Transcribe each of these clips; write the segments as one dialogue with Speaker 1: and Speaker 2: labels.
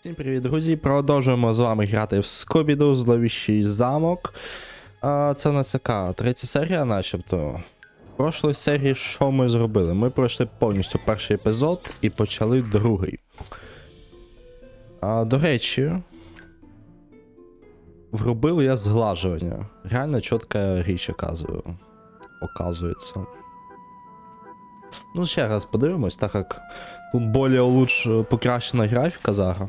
Speaker 1: Всім привіт, друзі! Продовжуємо з вами грати в Скобіду Зловіщий замок. А, це нас яка третя серія, начебто. В прошлій серії що ми зробили? Ми пройшли повністю перший епізод і почали другий. А, до речі, вробив я зглажування. Реально чітка річ оказую. оказується. Ну, ще раз подивимось, так як тут більш покращена графіка зараз.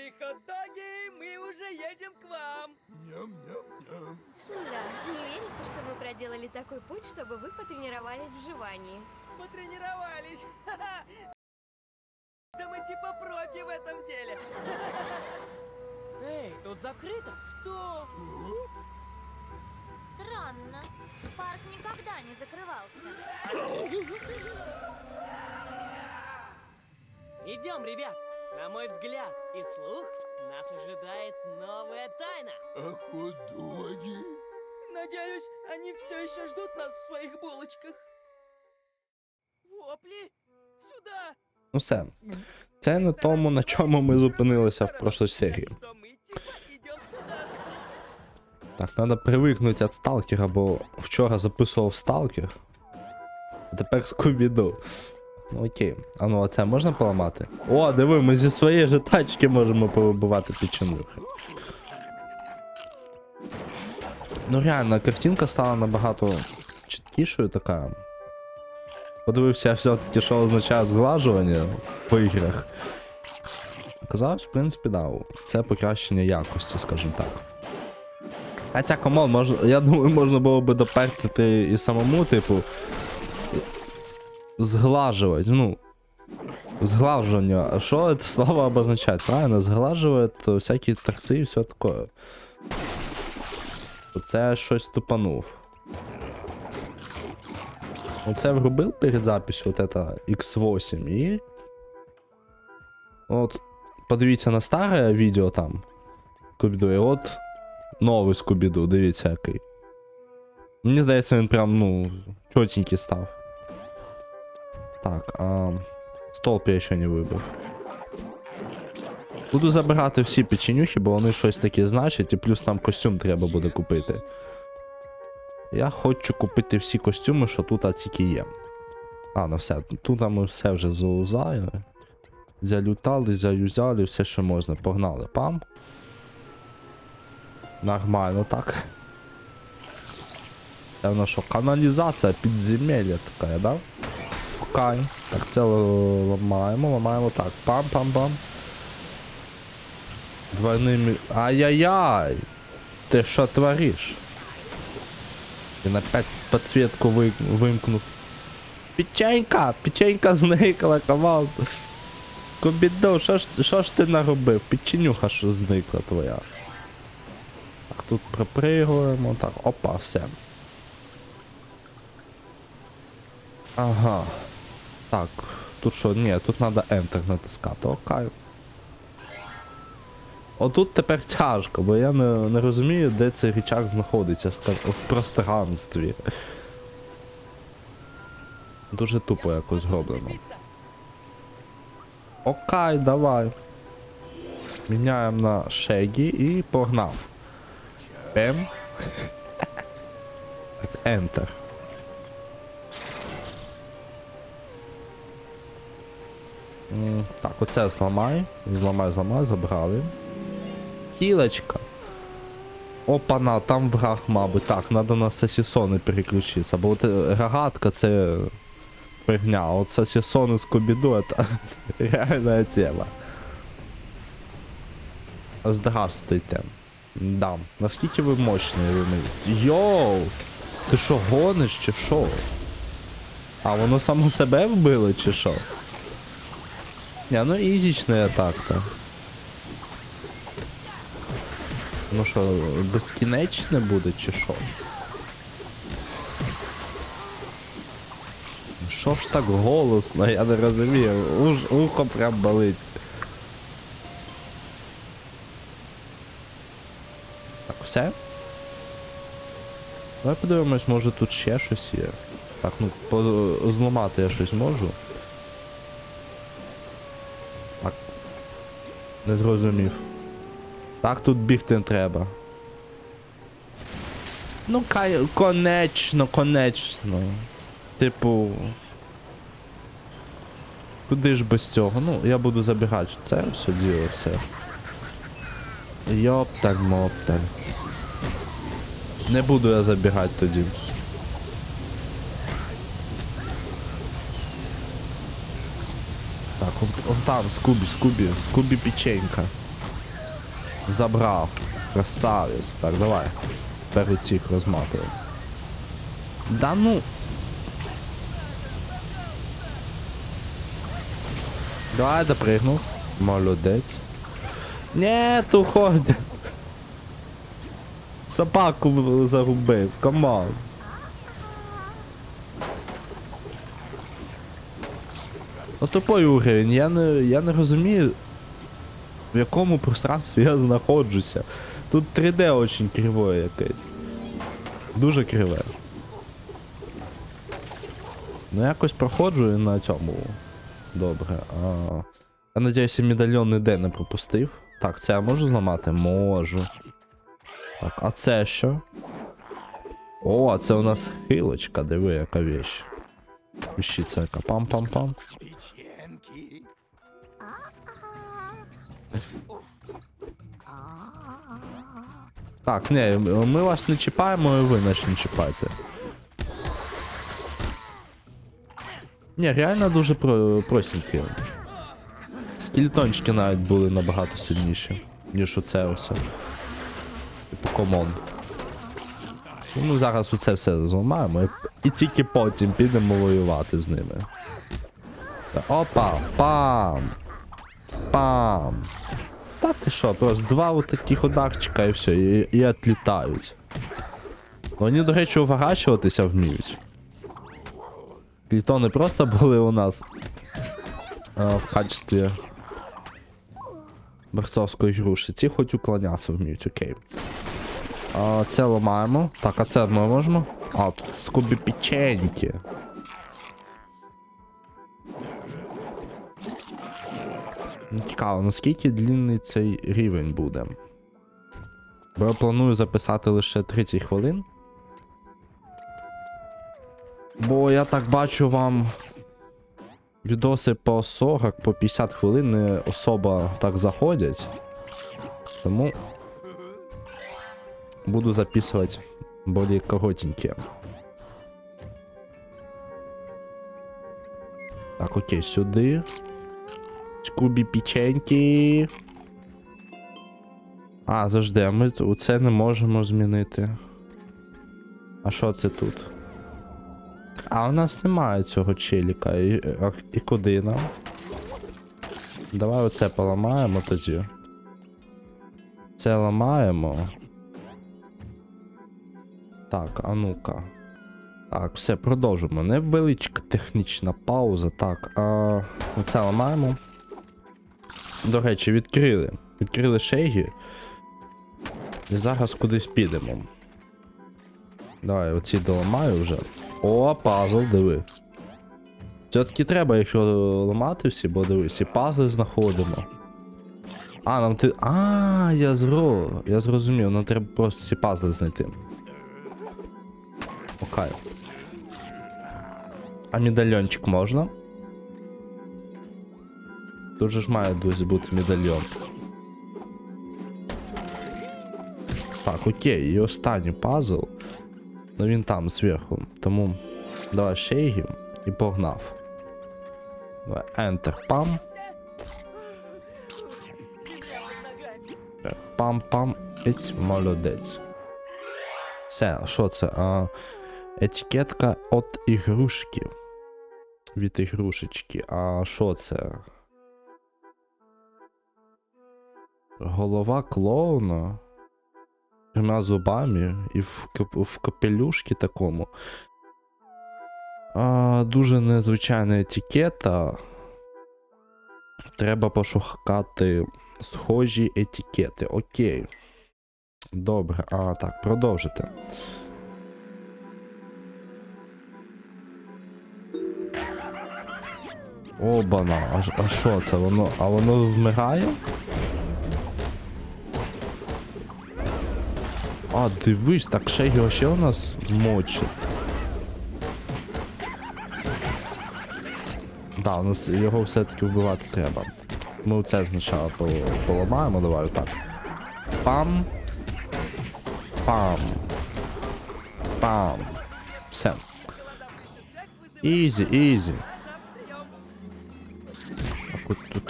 Speaker 2: Вкуснейшие хот-доги, мы уже едем к вам.
Speaker 3: Ням-ням-ням.
Speaker 4: Да, не верится, что вы проделали такой путь, чтобы вы потренировались в жевании.
Speaker 2: Потренировались. Да мы типа профи в этом деле. Эй, тут закрыто. Что?
Speaker 4: Странно. Парк никогда не закрывался.
Speaker 2: Идем, ребят. На мой взгляд и слух, нас ожидает новая тайна.
Speaker 3: А хот-доги?
Speaker 2: Надеюсь, они все еще ждут нас в своих булочках. Вопли, сюда.
Speaker 1: Ну все. Це не тому, на чому ми зупинилися в прошлій серії.
Speaker 2: Так,
Speaker 1: треба привикнути від сталкера, бо вчора записував сталкер. А тепер скубіду. Ну окей. А ну а це можна поламати? О, диви, ми зі своєї же тачки можемо повибивати печенюхи. Ну реально, картинка стала набагато чіткішою така. Подивився я все-таки, що означає зглажування по іграх. Казалось, в принципі, да, це покращення якості, скажімо так. Хоча, камон, мож... я думаю, можна було би доперти і самому, типу. Зглажувати, ну. А що це слово обозначає? Правильно, зглажувати всякі торці і все таке. Оце щось тупанув. Оце врубив перед записью вот это X8 і. От. Подивіться на старе відео там. Скубіду, і от новий Скубіду, дивіться який. Мені здається, він прям, ну, чотенький став. Так, а. Столб я ще не вибив. Буду забирати всі печенюхи, бо вони щось таке значать, і плюс там костюм треба буде купити. Я хочу купити всі костюми, що тут тільки є. А, ну все, тут ми все вже заузали. Залютали, заюзали, все, що можна. Погнали, пам. Нормально так. В що, каналізація підземелля така, да? Окей. Так, це ламаємо, ламаємо так. Пам-пам-пам. Двойними. Ай-яй-яй! Ти що твориш? Він опять подсветку ви... вимкнув. Печенька! Печенька зникла, команд. Кобідо, що ж, що ж ти наробив? Печенюха що зникла твоя. Так, тут припригуємо. Так, опа, все. Ага. Так, тут що? Ні, тут треба Enter натискати. Окей. Отут тепер тяжко, бо я не, не розумію, де цей рычаг знаходиться в пространстві. Дуже тупо якось зроблено. Окей, давай. Міняємо на Шегі і погнав. Так, Enter. Так, оце зламай. Зламай, зламай, забрали. Кілочка. Опана, там враг, мабуть. Так, треба на сосісони переключитися, бо от е, рогатка це фигня, а от сосісони з кобіду это реальная тема. Здравствуйте. Да. Наскільки ви мощні вони? Йоу! Ти що, гониш чи що? А воно само себе вбило чи що? Ні, ну ізічний атак-то. Ну що, безкінечне буде чи що? Що ж так голосно, я не розумію. Уж, ухо прям болить. Так, все? Давай подивимось, може тут ще щось є. Так, ну, зламати я щось можу. Так. Не зрозумів. Так тут бігти не треба. Ну, кай, конечно, конечно. Типу. Куди ж без цього? Ну, я буду забігати це все діло все. Йопталь мопталь. Не буду я забігати тоді. Так, он, он там, Скубі, Скубі, Скубі печенька. Забрав. Красавець. Так, давай. Тепер цих розматуємо. Да ну. Давай допригнув. Молодець. Нет, уходять. Собаку загубив, камон. Ну тупой уровень, я не, я не розумію, в якому пространстві я знаходжуся. Тут 3D очень кривое якесь. Дуже криве. Ну якось проходжу і на цьому. Добре. А... Я надіюся, медальйон ніде не пропустив. Так, це я можу зламати? Можу. Так, а це що? О, а це у нас хилочка, диви, яка вещь. Яка. Пам-пам-пам. Так, ні, ми вас не чіпаємо, і ви нас не чіпайте. Ні, реально дуже про простенькі. Скільтончики навіть були набагато сильніші, ніж оце все. Типу комон. Ну, зараз оце все зламаємо і, тільки потім підемо воювати з ними. Опа! Пам! Пам! Та ти що, просто два от таких ударчика і все, і, і відлітають. Вони, до речі, уворачуватися вміють. Клітони просто були у нас а, в качестві борцовської груші. Ці хоч уклонятися вміють, окей. А, це ламаємо. Так, а це ми можемо? А, скубі печеньки. Ну, Цікаво, наскільки длинний цей рівень буде. Бо я планую записати лише 30 хвилин. Бо я так бачу вам відоси по 40, по 50 хвилин не особо так заходять. Тому буду записувати більш коротенькі. Так, окей, сюди. Скубі печеньки. А, завжди, а ми це не можемо змінити. А що це тут? А у нас немає цього челіка. І, і куди нам? Давай оце поламаємо тоді. Це ламаємо. Так, а ну-ка. Так, все, продовжимо. Невеличка технічна пауза. Так, а це ламаємо. До речі, відкрили. Відкрили шейги. І зараз кудись підемо. Давай, оці доламаю вже. О, пазл, диви. Все-таки треба їх ламати всі, бо дивись, і пазли знаходимо. А, нам ти. А, я зро. Я зрозумів, нам треба просто ці пазли знайти. Окей. А медальйончик можна? Тут же ж має досі бути медальйон. Так, окей, і останній пазл. Ну він там зверху. Тому давай шейгів і погнав. Давай, Enter, пам. Пам-пам. Еть, молодець. Все, що це? А, етикетка от ігрушки. Від ігрушечки. А що це? Голова клоуна. трьома зубами і в, в капелюшці такому. А, дуже незвичайна етикета. Треба пошукати схожі етикети. Окей. Добре, а так, продовжити. Обана, а, що це? Воно. А воно вмирає? А, дивись, так ще його ще у нас мочить. Да, ну с- його все-таки вбивати треба. Ми це спочатку поламаємо, давай так. Пам. Пам. Пам. Все. Ізі, ізі.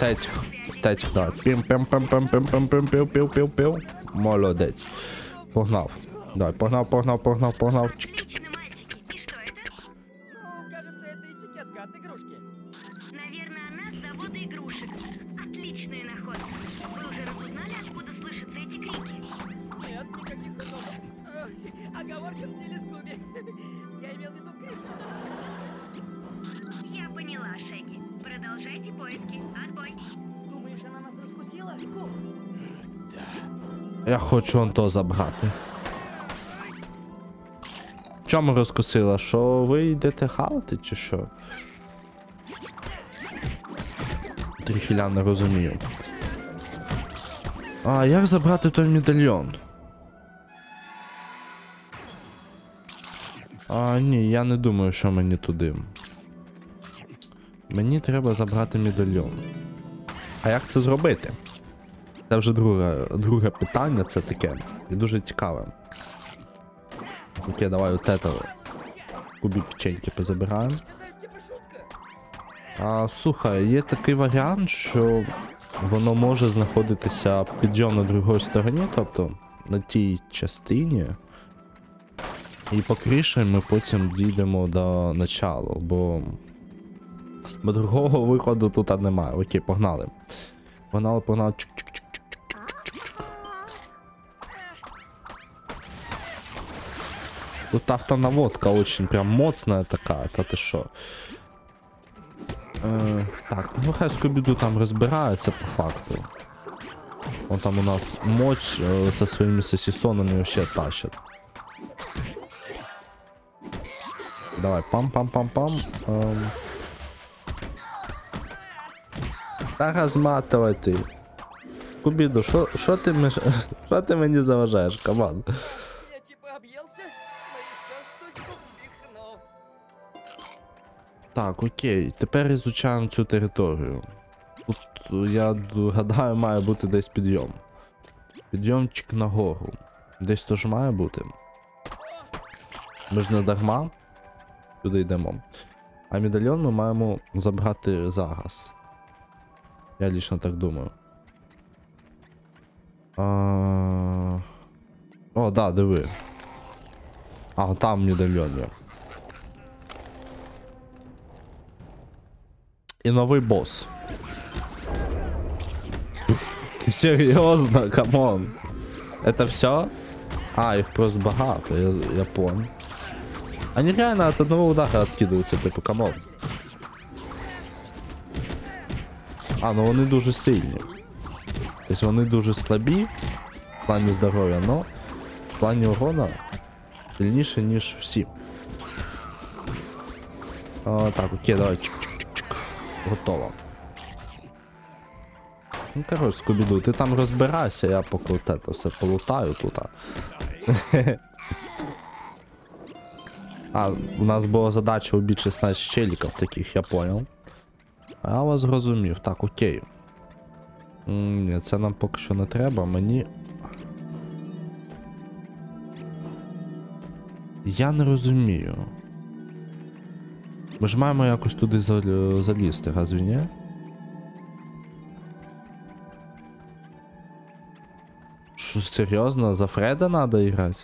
Speaker 1: Так, от тут этих, тут этих, да. Пім пім пім пім пім пім пім пів пів пів пів. Молодець. Погнав. Давай, погнав, погнав, погнав, погнав. Чик-чик.
Speaker 2: Ну, кажется, это этикетка от
Speaker 5: Продолжайте поиски. Отбой.
Speaker 2: Думаешь, она нас раскусила? Скуп.
Speaker 1: Я хочу он то забрати. Чому розкусила? Що ви йдете хавати чи що? Тріхіля не розумію. А як забрати той медальйон? А, ні, я не думаю, що мені туди. Мені треба забрати медальйон. А як це зробити? Це вже друге, друге питання, це таке. І дуже цікаве. Окей, давай от этого. Кубі печеньки позабираємо. А, слухай, є такий варіант, що воно може знаходитися підйом на другій стороні, тобто на тій частині. І покріше ми потім дійдемо до началу, бо. Бо другого виходу тут немає. Окей, погнали. Погнали, погнали. Чик-чик-чик-чик-чик-чик-чик. Тут автонаводка очень прям моцная такая, та ти що. Е, так, ну хай Скобіду там розбирається по факту. Он там у нас моч е, со своїми сосісонами вообще тащит. Давай, пам-пам-пам-пам. Ем. Та розматывай ти. Кубіду, що що ти. Що ти мені заважаєш, команд?
Speaker 2: Я типа объелся, но еще штучку впихну.
Speaker 1: Так, окей, тепер ізучаємо цю територію. Тут, я гадаю, має бути десь підйом. Підйомчик нагору. Десь то має бути. Ми ж не дарма. Туди йдемо. А медальйон ми маємо забрати зараз. Я лічно так думаю. А... О, да, диви. А, там медальйон є. І новий босс. Ти серйозно, камон. Это все? А, их просто багато, я, я понял. Они реально от одного удара откидываются, типу, камон. А, ну вони дуже сильні. Тобто вони дуже слабі в плані здоров'я, но в плані урона сильніше, ніж всі. О, так, окей, давай. Чик-чик-чик-чик. Готово. Ну, коротше, Скубіду, ти там розбирайся, я поки от це все полутаю тут. а. А, у нас була задача убити 16 челіків таких, я понял. Я вас зрозумів. Так, окей. Ні, це нам поки що не треба, мені. Я не розумію. Ми ж маємо якось туди залізти, разве ні? Що, серйозно? За Фреда надо играти?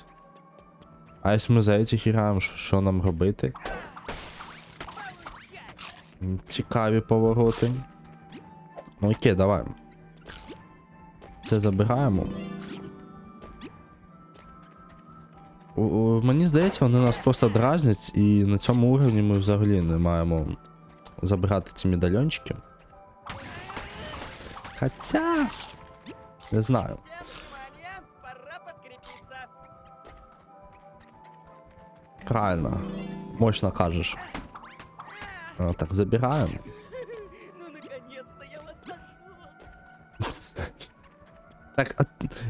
Speaker 1: А якщо ми за этих граємо, що нам робити? Цікаві повороти. Ну окей, давай. Це забираємо. Мені здається, вони нас просто дразнять, і на цьому уровні ми взагалі не маємо забирати ці медальончики. Хоча. Не знаю. Правильно. Мощно кажеш. А, так, забираємо.
Speaker 2: Ну, наконец-то я вас нашел.
Speaker 1: Так, а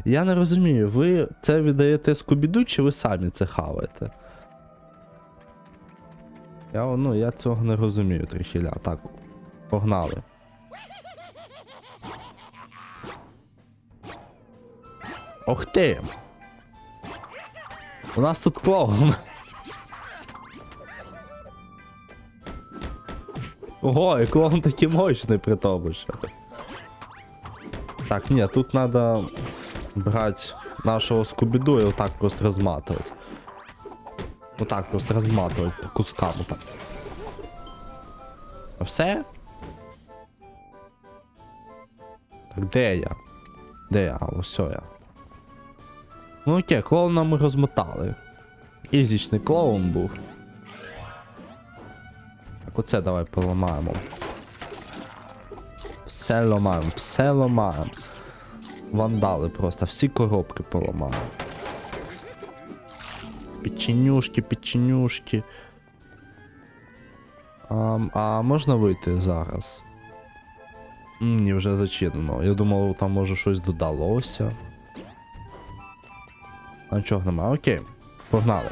Speaker 1: я не розумію, ви це віддаєте Скубіду, чи ви самі це хаваєте? Я, ну, я цього не розумію, трихіля. Так, погнали. Ох ти! У нас тут клоун. Ого, і клоун такий мощний при тому ще. Так, ні, тут надо брать нашего скубиду и вот так просто разматывать. Вот так просто разматывать по кускам. Вот так. А все? Так, де я? Де я? А, ось я. Ну окей, клоуна ми розмотали. Ізічний клоун був. Оце давай поламаємо. Все ламаємо, все ламаємо. Вандали просто, всі коробки поламали. Печенюшки, печенюшки. А, а можна вийти зараз? Ні, вже зачинено. Я думав, там може щось додалося. А нічого немає. Окей, погнали.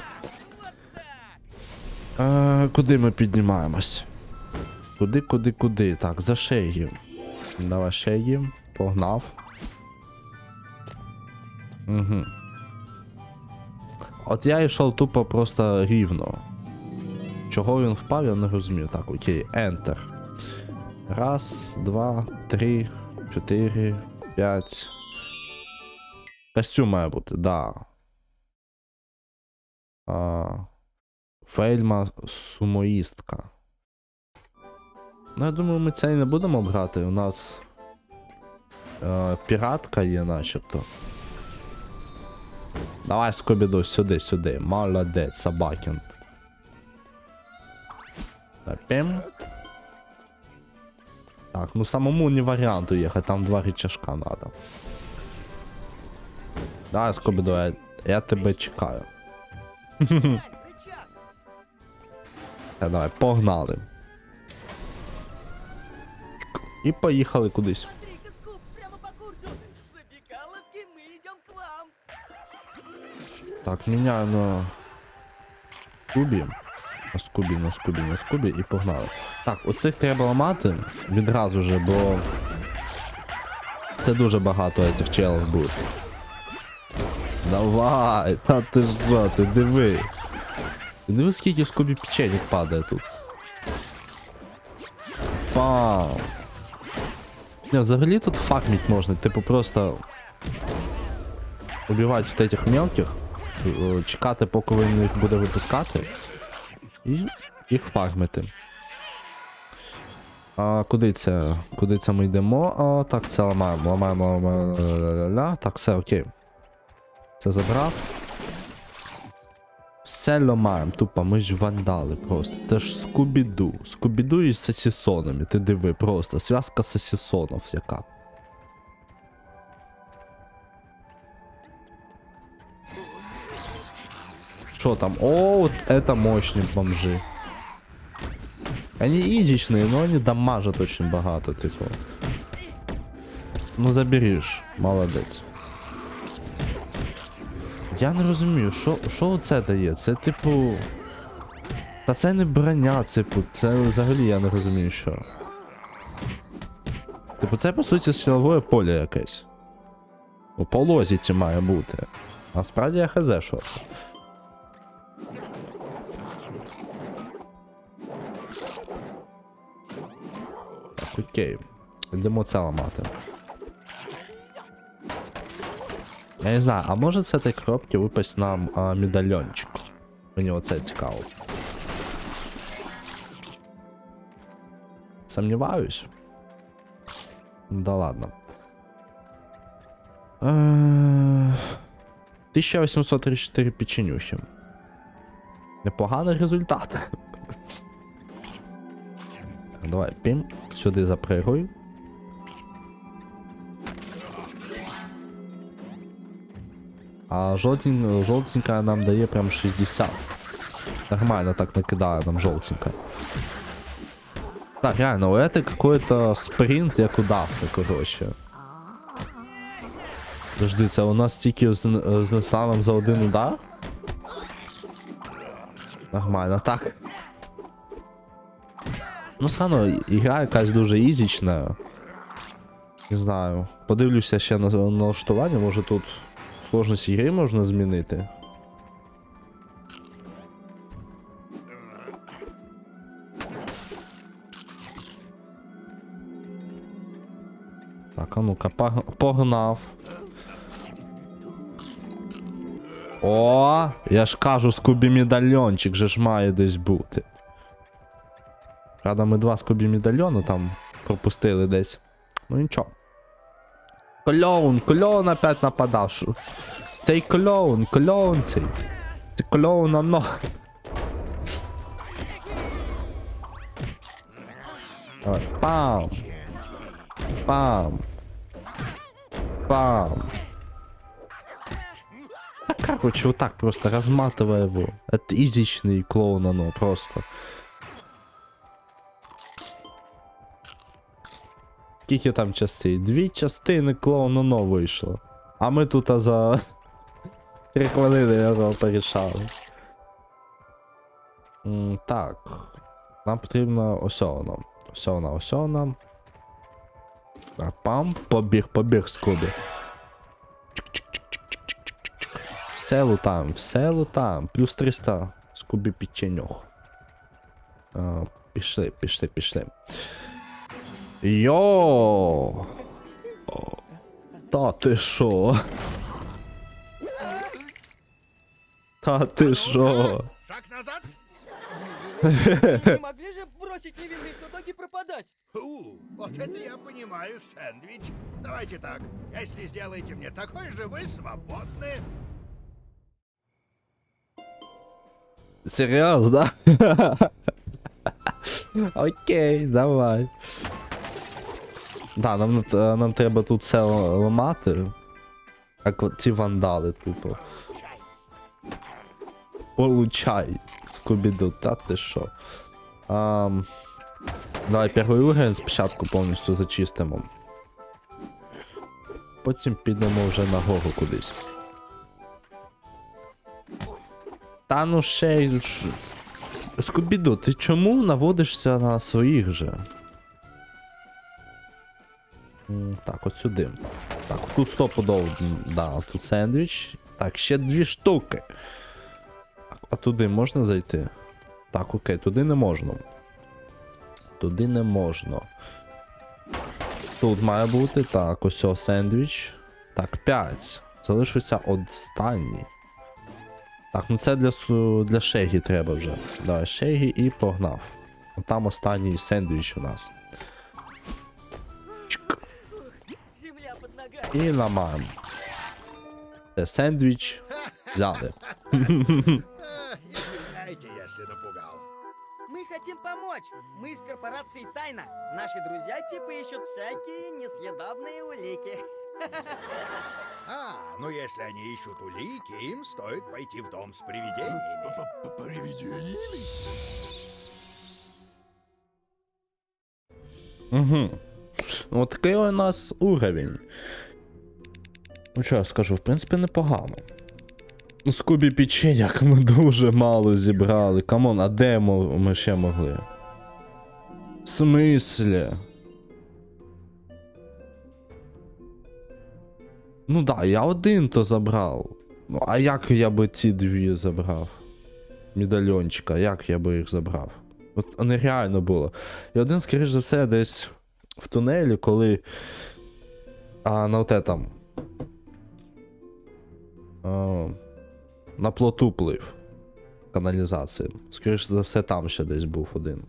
Speaker 1: Е, куди ми піднімаємось? Куди, куди, куди? Так, за шею. Давай шеї. Погнав. Угу. От я йшов тупо просто рівно. Чого він впав, я не розумію. Так, окей, Enter. Раз, два, три, чотири, п'ять. Костюм має бути, да. А, Фельма сумоїстка. Ну, я думаю, ми це і не будемо брати. У нас е, піратка є, начебто. Давай, Скобіду, сюди, сюди. Молодець, собакін. Пім. Так, ну самому не варіант уїхати, там два рычажка надо. Давай, Скобіду, я, я тебе чекаю.
Speaker 2: Рычаг.
Speaker 1: Та давай, погнали. І поїхали кудись.
Speaker 2: Смотри-ка, Скуп, прямо по курсу. Забегаловки, мы идем к вам.
Speaker 1: Так, міняю на Скубі. На Скубі, на Скубі, на Скубі і погнали. Так, оцих треба ламати відразу же, бо це дуже багато этих челів буде. Давай, та ти що, ти диви. Ти диви, скільки в Скубі печенек падає тут. Пау. Не, взагалі тут факміть можна, типу просто убивати вот этих мелких, е, чекати, поки він їх буде випускати, і їх фармити. А куди це? Куди це ми йдемо? А, так, це ламаємо, ламаємо, ламаємо. Так, все, окей. Це забрав. Все ламаємо, тупо, ми ж вандали просто. Це ж скубіду. Скубіду із сосісонами, ти диви, просто. Зв'язка сосісонов яка. Что там? О, вот это мощные бомжи. Они изичные, но они дамажат очень багато, типу. Ну забереш, молодець. Я не розумію, що, що це дає? Це типу. Та це не броня, типу, це взагалі я не розумію, що. Типу, це по суті силове поле якесь. У по лозіці має бути. А справді я хз, що це. Окей. Йдемо це ламати. Я не знаю, а може з цієї коробки випасть нам а, медальйончик? Мені оце цікаво. Сомневаюсь. Да ладно. Е, 1834 печенюхи. Непоганий результат. Давай, пім, сюди запригуй. А жовтень, жовтенька нам дає прям 60. Нормально так накидає нам жовтенька. Так, реально, у это какой-то спринт, як у Дафни, короче. Подожди, це у нас тільки з- знесла нам за один удар? Нормально, так. Ну, схано, ігра якась дуже ізічна. Не знаю. Подивлюся ще на налаштування, може тут сложність ігри можна змінити. Так, а ну-ка, погнав. О, я ж кажу, скубі медальйончик же ж має десь бути. Правда, ми два скубі медальйону там пропустили десь. Ну нічого. Клоун, клоун опять нападав. Шо? Цей клоун, клоун цей. Це клоун оно. Давай, Пам. Пам. Пам. Да, короче, вот так просто разматывая его. Это изичный клоун оно просто. Скільки там частин? Дві частини клоун оно вийшло. А ми тут за 3 хвилини його порішали. М, Так. Нам потрібно ось воно. Ось воно, ось. А пам, побіг, побіг скубі. Все лутаем, все лутаем. Плюс 300. Скубі печеньох. А, пішли, пішли, пішли. Йо! О, Та ти шо? Та ти шо?
Speaker 3: Шаг назад.
Speaker 6: Не могли же бросить невинных в итоге пропадать?
Speaker 3: Фу, вот это я понимаю, сэндвич. Давайте так, если сделаете мне такой же, вы свободны.
Speaker 1: Серйозно? Окей, давай. Да, нам, е, нам треба тут все ламати. Як ці вандали, типу. Получай. Скубіду, та ти що. Ам, давай перший уровень спочатку повністю зачистимо. Потім підемо вже нагору кудись. Та ну ще Скубіду, ти чому наводишся на своїх же? Так, от сюди. Так, тут стопудово, да, тут сендвіч. Так, ще дві штуки. А туди можна зайти? Так, окей, туди не можна. Туди не можна. Тут має бути. Так, ось сендвіч. Так, 5. Залишився останній. Так, ну це для, для Шегі треба вже. Давай, Шегі і погнав. Там останній сендвіч у нас. І ламаємо. Це сендвіч взяли.
Speaker 3: Эх, Извиняйте, если напугал.
Speaker 6: Мы хотим помочь. Мы из корпорации Тайна. Наши друзья типа ищут всякие несъедобные улики.
Speaker 3: А, ну если они ищут улики, им стоит пойти в дом с привидениями. Привидениями?
Speaker 1: Угу. От такий у нас уровень. Ну що я скажу, в принципі, непогано. Ну, Скубі печеньок ми дуже мало зібрали. Камон, а де ми, ще могли? В смислі? Ну да, я один то забрав. Ну, а як я би ці дві забрав? Медальйончика, як я би їх забрав? От нереально було. І один, скоріш за все, десь в тунелі, коли. А на оте там. А, на плоту плив. Каналізації. Скоріше за все, там ще десь був один.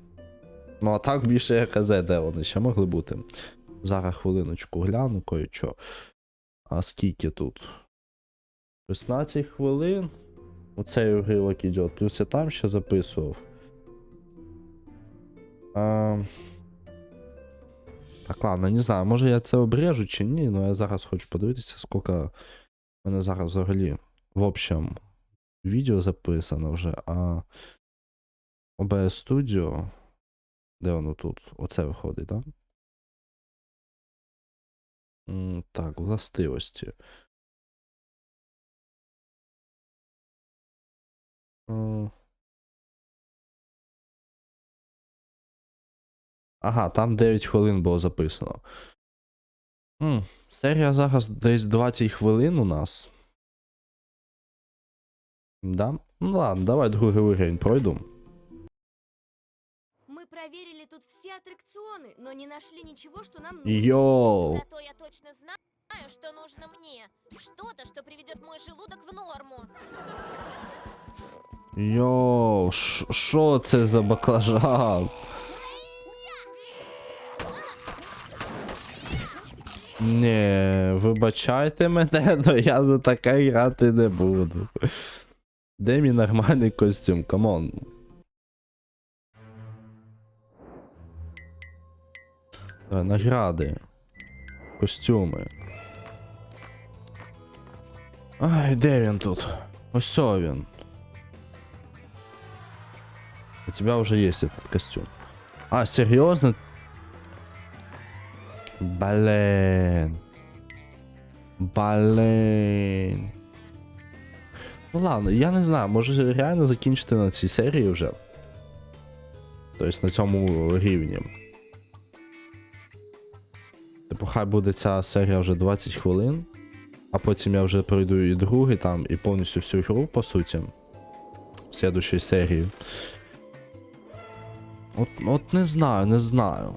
Speaker 1: Ну, а так більше я хз, де вони ще могли бути. Зараз хвилиночку гляну кое-що. А скільки тут? 16 хвилин. Оцей уривок іде. Плюс я там ще записував. А... Так, ладно, не знаю, може я це обрежу чи ні, але я зараз хочу подивитися, скільки в мене зараз взагалі в общем відео записано вже, а OBS Studio. Де воно тут? Оце виходить, так? Так, властивості. Е. Ага, там 9 хвилин було записано. М, серія зараз десь 20 хвилин у нас. Да? Ну ладно, давай другий уровень пройду.
Speaker 4: Мы проверили тут все аттракционы, но не нашли ничего, что нам нужно.
Speaker 1: Йоу!
Speaker 7: Зато я точно знаю, что нужно мне. Что-то, что приведет мой желудок в норму.
Speaker 1: Йоу, ш- що це за баклажан? Ні, вибачайте мене, но я за таке грати не буду. Де мій нормальний костюм? Камон. Е, Награди. Костюми. Ай, де він тут? Ось він. У тебя уже есть этот костюм. А, серьезно? Блин. Блин. Ну ладно, я не знаю, може реально закінчити на цій серії вже. Тобто на цьому рівні. Типу, хай буде ця серія вже 20 хвилин, а потім я вже пройду і другий там, і повністю всю гру, по суті. В следующій серії. От, от не знаю, не знаю.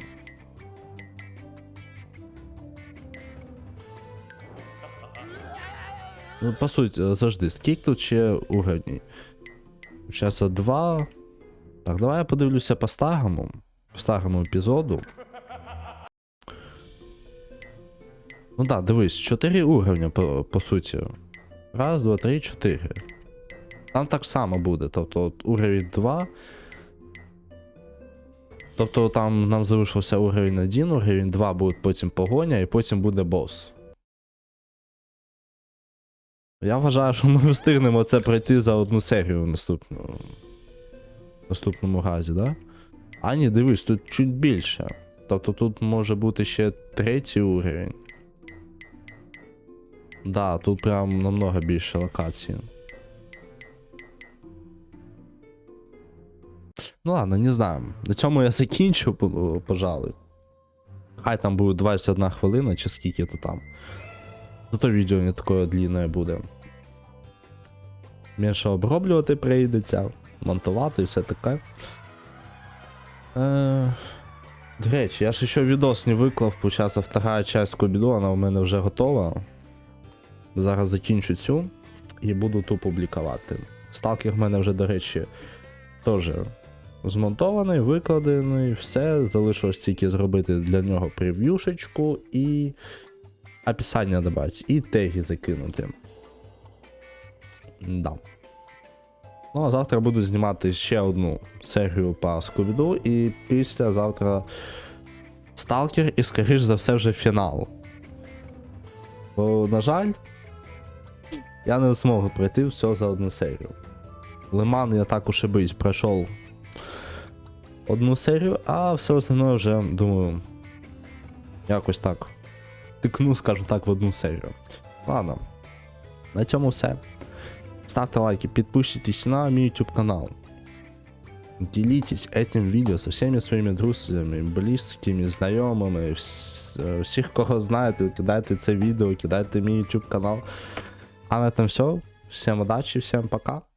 Speaker 1: Ну, по суті, завжди, скільки тут ще уровнів? Зараз два. Так, давай я подивлюся по старому. По старому епізоду. Ну да, дивись, 4 уровня, по, по суті. Раз, два, три, чотири. Там так само буде. Тобто от уровень 2. Тобто там нам залишився уровень 1, уровень 2 буде потім погоня, і потім буде бос. Я вважаю, що ми встигнемо це пройти за одну серію в наступному, наступному разі, да? А ні, дивись, тут чуть більше. Тобто тут може бути ще третій уровень. Да, тут прям намного більше локацій. Ну ладно, не знаю. На цьому я закінчу, пожалуй. Хай там буде 21 хвилина, чи скільки то там. Зато відео не таке длинне буде. Менше оброблювати прийдеться, монтувати і все таке. Е... До речі, я ж ще відос не виклав, почався втора часть Скобіду, вона у мене вже готова. Зараз закінчу цю і буду ту публікувати. Сталкер в мене вже, до речі, теж змонтований, викладений, все. Залишилось тільки зробити для нього прев'юшечку і описання додати, і теги закинути. Да. Ну, а завтра буду знімати ще одну серію по Скубіду, і після завтра Сталкер і, скоріш за все, вже фінал. Бо, на жаль, я не зможу пройти все за одну серію. Лиман я так уж і бить пройшов одну серію, а все остальное вже, думаю, якось так тикну, скажу так, в одну серію. Ладно. На цьому все. Ставьте лайки, подписывайтесь на мой YouTube канал. Делитесь этим видео со всеми своими друзьями, близкими, знайомими, вс- е, всіх, кого знаєте, кидайте це відео, кидайте мій YouTube канал. А на этом все. Всем удачи, всем пока.